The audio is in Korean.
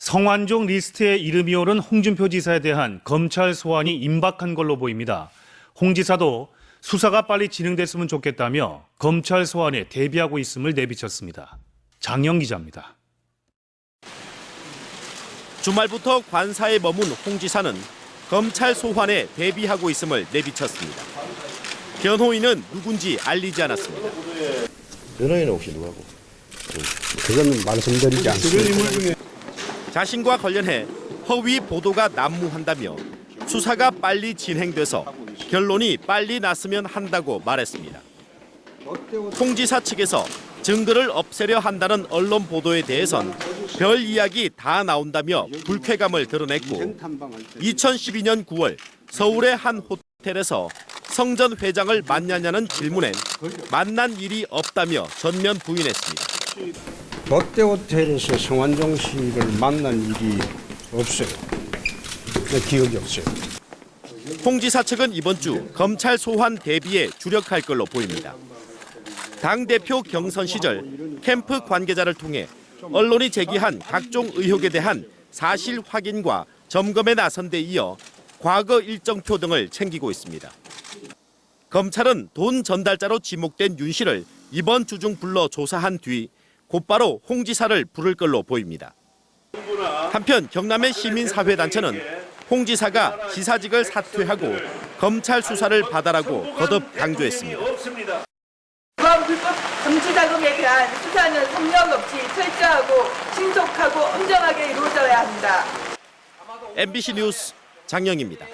성완종 리스트에 이름이 오른 홍준표 지사에 대한 검찰 소환이 임박한 걸로 보입니다. 홍 지사도 수사가 빨리 진행됐으면 좋겠다며 검찰 소환에 대비하고 있음을 내비쳤습니다. 장영 기자입니다. 주말부터 관사에 머문 홍 지사는 검찰 소환에 대비하고 있음을 내비쳤습니다. 변호인은 누군지 알리지 않았습니다. 변호인은 혹시 누구하고? 그건 말씀드리지 않습니다. 자신과 관련해 허위 보도가 난무한다며 수사가 빨리 진행돼서 결론이 빨리 났으면 한다고 말했습니다. 홍 지사 측에서 증거를 없애려 한다는 언론 보도에 대해선 별 이야기 다 나온다며 불쾌감을 드러냈고 2012년 9월 서울의 한 호텔에서 성전 회장을 만나냐는 질문엔 만난 일이 없다며 전면 부인했습니다. 롯데 호텔에서 성완종 씨를 만난 일이 없어요. 내 기억이 없어요. 홍 지사 측은 이번 주 검찰 소환 대비에 주력할 걸로 보입니다. 당 대표 경선 시절 캠프 관계자를 통해 언론이 제기한 각종 의혹에 대한 사실 확인과 점검에 나선 데 이어 과거 일정표 등을 챙기고 있습니다. 검찰은 돈 전달자로 지목된 윤 씨를 이번 주중 불러 조사한 뒤 곧바로 홍 지사를 부를 걸로 보입니다. 한편 경남의 시민사회단체는 홍 지사가 지사직을 사퇴하고 검찰 수사를 받아라고 거듭 강조했습니다. 이번 불법 정치 자금에 대한 수사는 성역 없이 철저하고 신속하고 엄정하게 이루어져야 합니다. MBC 뉴스 장영입니다.